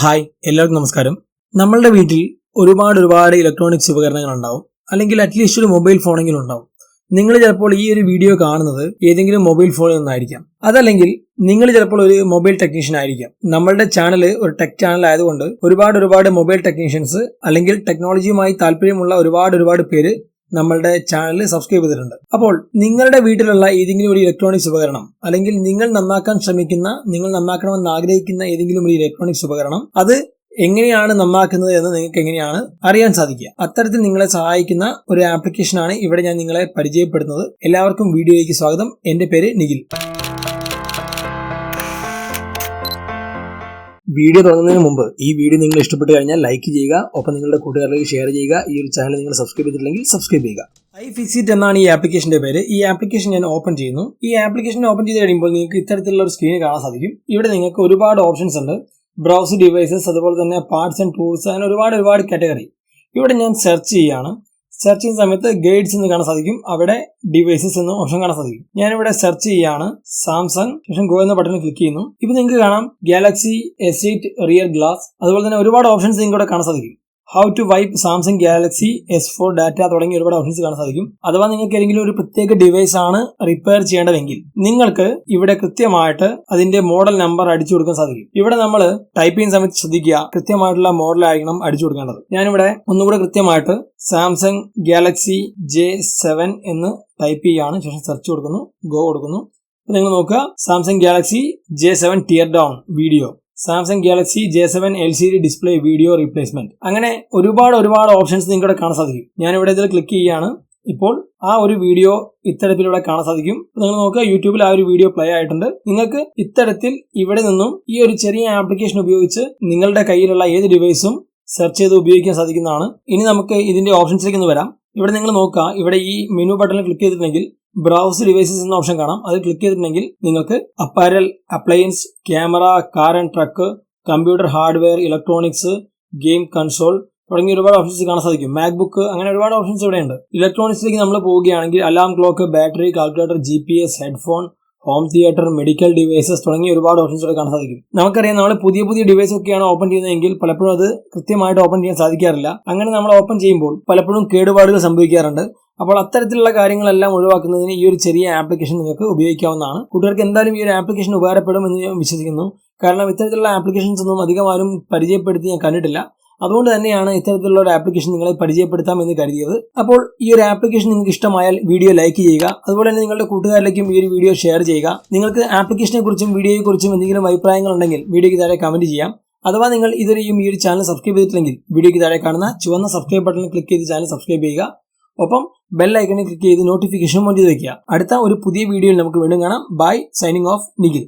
Hi എല്ലാവർക്കും നമസ്കാരം. നമ്മളുടെ വീട്ടിൽ ഒരുപാട് ഒരുപാട് ഇലക്ട്രോണിക്സ് ഉപകരണങ്ങൾ ഉണ്ടാവും. അല്ലെങ്കിൽ അറ്റ്ലീസ്റ്റ് ഒരു മൊബൈൽ ഫോണെങ്കിലും ഉണ്ടാവും. നിങ്ങൾ ചിലപ്പോൾ ഈ ഒരു വീഡിയോ കാണുന്നത് ഏതെങ്കിലും മൊബൈൽ ഫോണിൽ നിന്നായിരിക്കാം. അതല്ലെങ്കിൽ നിങ്ങൾ ചിലപ്പോൾ ഒരു മൊബൈൽ ടെക്നീഷ്യൻ ആയിരിക്കാം. നമ്മളുടെ ചാനൽ ഒരു ടെക് ചാനൽ ആയതുകൊണ്ട് ഒരുപാട് ഒരുപാട് മൊബൈൽ ടെക്നീഷ്യൻസ് അല്ലെങ്കിൽ ടെക്നോളജിയുമായി താല്പര്യമുള്ള ഒരുപാട് ഒരുപാട് പേര് നമ്മളുടെ ചാനൽ സബ്സ്ക്രൈബ് ചെയ്തിട്ടുണ്ട്. അപ്പോൾ നിങ്ങളുടെ വീട്ടിലുള്ള ഏതെങ്കിലും ഒരു ഇലക്ട്രോണിക്സ് ഉപകരണം അല്ലെങ്കിൽ നിങ്ങൾ നന്നാക്കാൻ ശ്രമിക്കുന്ന നിങ്ങൾ നന്നാക്കണമെന്ന് ആഗ്രഹിക്കുന്ന ഏതെങ്കിലും ഒരു ഇലക്ട്രോണിക്സ് ഉപകരണം അത് എങ്ങനെയാണ് നന്നാക്കുന്നത് എന്ന് നിങ്ങൾക്ക് എങ്ങനെയാണ് അറിയാൻ സാധിക്കുക. അത്തരത്തിൽ നിങ്ങളെ സഹായിക്കുന്ന ഒരു ആപ്ലിക്കേഷനാണ് ഇവിടെ ഞാൻ നിങ്ങളെ പരിചയപ്പെടുന്നത് എല്ലാവർക്കും വീഡിയോയിലേക്ക് സ്വാഗതം. എന്റെ പേര് നിഖിൽ. വീഡിയോ തുടങ്ങുന്നതിന് മുമ്പ് ഈ വീഡിയോ നിങ്ങൾ ഇഷ്ടപ്പെട്ട് കഴിഞ്ഞാൽ ലൈക്ക് ചെയ്യുക. ഒപ്പം നിങ്ങളുടെ കൂട്ടുകാരിലേക്ക് ഷെയർ ചെയ്യുക. ഈ ഒരു ചാനൽ നിങ്ങൾ സബ്സ്ക്രൈബ് ചെയ്തിട്ടില്ലെങ്കിൽ സബ്സ്ക്രൈബ് ചെയ്യുക. ഐ ഫിക്സിറ്റ് എന്നാണ് ഈ ആപ്ലിക്കേഷന്റെ പേര്. ഈ ആപ്ലിക്കേഷൻ ഞാൻ ഓപ്പൺ ചെയ്യുന്നു. ഈ ആപ്ലിക്കേഷൻ ഓപ്പൺ ചെയ്ത് കഴിയുമ്പോൾ നിങ്ങൾക്ക് ഇത്തരത്തിലുള്ള ഒരു സ്ക്രീൻ കാണാൻ സാധിക്കും. ഇവിടെ നിങ്ങൾക്ക് ഒരുപാട് ഓപ്ഷൻസ് ഉണ്ട്. ബ്രൗസ് ഡിവൈസസ് അതുപോലെ തന്നെ പാർട്സ് ആൻഡ് ടൂൾസ് അങ്ങനെ ഒരുപാട് ഒരുപാട് കാറ്റഗറി ഇവിടെ ഞാൻ സെർച്ച് ചെയ്യുകയാണ്. സെർച്ച് ചെയ്യുന്ന സമയത്ത് ഗൈഡ്സ് എന്ന് കാണാൻ സാധിക്കും. അവിടെ ഡിവൈസസ് എന്ന ഓപ്ഷൻ കാണാൻ സാധിക്കും. ഞാനിവിടെ സെർച്ച് ചെയ്യാണ്. സാംസങ് ശേഷം ഗോ എന്ന ബട്ടൺ ക്ലിക്ക് ചെയ്യുന്നു. ഇപ്പൊ നിങ്ങൾക്ക് കാണാം. ഗാലക്സി എസ് റിയർ ഗ്ലാസ് അതുപോലെ തന്നെ ഒരുപാട് ഓപ്ഷൻസ് നിങ്ങൾക്ക് ഇവിടെ കാണാൻ സാധിക്കും. How to wipe Samsung Galaxy S four data തുടങ്ങിയ ഒരുപാട് ഓപ്ഷൻസ് കാണാൻ സാധിക്കും. അഥവാ നിങ്ങൾക്ക് ഏതെങ്കിലും ഒരു പ്രത്യേക ഡിവൈസ് ആണ് റിപ്പയർ ചെയ്യേണ്ടതെങ്കിൽ നിങ്ങൾക്ക് ഇവിടെ കൃത്യമായിട്ട് അതിന്റെ മോഡൽ നമ്പർ അടിച്ചു കൊടുക്കാൻ സാധിക്കും. ഇവിടെ നമ്മൾ ടൈപ്പ് ചെയ്യുന്ന സമയത്ത് ശ്രദ്ധിക്കുക. കൃത്യമായിട്ടുള്ള മോഡലായിരിക്കണം അടിച്ചു കൊടുക്കേണ്ടത്. ഞാനിവിടെ ഒന്നുകൂടെ കൃത്യമായിട്ട് സാംസങ് ഗാലക്സി ജെ സെവൻ എന്ന് ടൈപ്പ് ചെയ്യുകയാണ്. ശേഷം സെർച്ച് കൊടുക്കുന്നു ഗോ കൊടുക്കുന്നു. നിങ്ങൾ നോക്കുക Samsung Galaxy J seven tear down video Samsung Galaxy J seven L C D display video replacement. അങ്ങനെ ഒരുപാട് ഒരുപാട് ഓപ്ഷൻസ് നിങ്ങളുടെ കാണാൻ സാധിക്കും. ഞാൻ ഇവിടെ ഇതിൽ ക്ലിക്ക് ചെയ്യുകയാണ്. ഇപ്പോൾ ആ ഒരു വീഡിയോ ഇത്തരത്തിലൂടെ കാണാൻ സാധിക്കും. നിങ്ങൾ നോക്കുക യൂട്യൂബിൽ ആ ഒരു വീഡിയോ പ്ലേ ആയിട്ടുണ്ട്. നിങ്ങൾക്ക് ഇത്തരത്തിൽ ഇവിടെ നിന്നും ഈ ഒരു ചെറിയ ആപ്ലിക്കേഷൻ ഉപയോഗിച്ച് നിങ്ങളുടെ കയ്യിലുള്ള ഏത് ഡിവൈസും സെർച്ച് ചെയ്ത് ഉപയോഗിക്കാൻ സാധിക്കുന്നതാണ്. ഇനി നമുക്ക് ഇതിന്റെ ഓപ്ഷൻസിലേക്ക് ഒന്ന് വരാം. ഇവിടെ നിങ്ങൾ നോക്കുക ഇവിടെ ഈ മെനു ബട്ടണിൽ ക്ലിക്ക് ചെയ്തിട്ടുണ്ടെങ്കിൽ ബ്രൗസ് ഡിവൈസസ് എന്ന ഓപ്ഷൻ കാണാം. അത് ക്ലിക്ക് ചെയ്തിട്ടുണ്ടെങ്കിൽ നിങ്ങൾക്ക് apparel appliance camera car and truck computer hardware electronics game console തുടങ്ങിയ ഒരുപാട് ഓപ്ഷൻസ് കാണാൻ സാധിക്കും. മാക്ബുക്ക് അങ്ങനെ ഒരുപാട് ഓപ്ഷൻസ് ഇവിടെയുണ്ട്. ഇലക്ട്രോണിക്സിലേക്ക് നമ്മൾ പോവുകയാണെങ്കിൽ alarm clock battery calculator G P S headphone home theatre medical devices തുടങ്ങിയ ഒരുപാട് ഓപ്ഷൻസ് ഇവിടെ കാണാൻ സാധിക്കും. നമുക്കറിയാം നമ്മൾ പുതിയ പുതിയ ഡിവൈസ് ഒക്കെയാണ് ഓപ്പൺ ചെയ്യുന്നതെങ്കിൽ പലപ്പോഴും അത് കൃത്യമായിട്ട് ഓപ്പൺ ചെയ്യാൻ സാധിക്കാറില്ല. അങ്ങനെ നമ്മൾ ഓപ്പൺ ചെയ്യുമ്പോൾ പലപ്പോഴും കേടുപാടുകൾ സംഭവിക്കാറുണ്ട്. അപ്പോൾ അത്തരത്തിലുള്ള കാര്യങ്ങളെല്ലാം ഒഴിവാക്കുന്നതിന് ഈ ഒരു ചെറിയ ആപ്ലിക്കേഷൻ നിങ്ങൾക്ക് ഉപയോഗിക്കാവുന്നതാണ്. കുട്ടികൾക്ക് എന്തായാലും ഈ ഒരു ആപ്ലിക്കേഷൻ ഉപകാരപ്പെടും എന്ന് ഞാൻ വിശ്വസിക്കുന്നു. കാരണം ഇത്തരത്തിലുള്ള ആപ്ലിക്കേഷൻസ് ഒന്നും അധികം ആരും പരിചയപ്പെടുത്തി ഞാൻ കണ്ടിട്ടില്ല. അതുകൊണ്ട് തന്നെയാണ് ഇത്തരത്തിലുള്ള ഒരു ആപ്ലിക്കേഷൻ നിങ്ങളെ പരിചയപ്പെടുത്താം എന്ന് കരുതിയത്. അപ്പോൾ ഈ ഒരു ആപ്ലിക്കേഷൻ നിങ്ങൾക്ക് ഇഷ്ടമായാൽ വീഡിയോ ലൈക്ക് ചെയ്യുക. അതുപോലെ തന്നെ നിങ്ങളുടെ കൂട്ടുകാരിലേക്കും ഈ ഒരു വീഡിയോ ഷെയർ ചെയ്യുക. നിങ്ങൾക്ക് ആപ്ലിക്കേഷനെ കുറിച്ചും വീഡിയോയെ കുറിച്ചും എന്തെങ്കിലും അഭിപ്രായങ്ങൾ ഉണ്ടെങ്കിൽ വീഡിയോയ്ക്ക് താഴെ കമന്റ് ചെയ്യാം. അഥവാ നിങ്ങൾ ഇതുവരെയും ഈ ഒരു ചാനൽ സബ്സ്ക്രൈബ് ചെയ്തിട്ടില്ലെങ്കിൽ വീഡിയോയ്ക്ക് താഴെ കാണുന്ന ചുവന്ന സബ്സ്ക്രൈബ് ബട്ടൺ ക്ലിക്ക് ചെയ്ത് ചാനൽ സബ്സ്ക്രൈബ് ചെയ്യുക. ഒപ്പം ബെൽ ഐക്കണിൽ ക്ലിക്ക് ചെയ്ത് നോട്ടിഫിക്കേഷൻ ഓൺ ചെയ്ത് വെക്കുക. അടുത്ത ഒരു പുതിയ വീഡിയോയിൽ നമുക്ക് വീണ്ടും കാണാം. Bye signing off Nikhil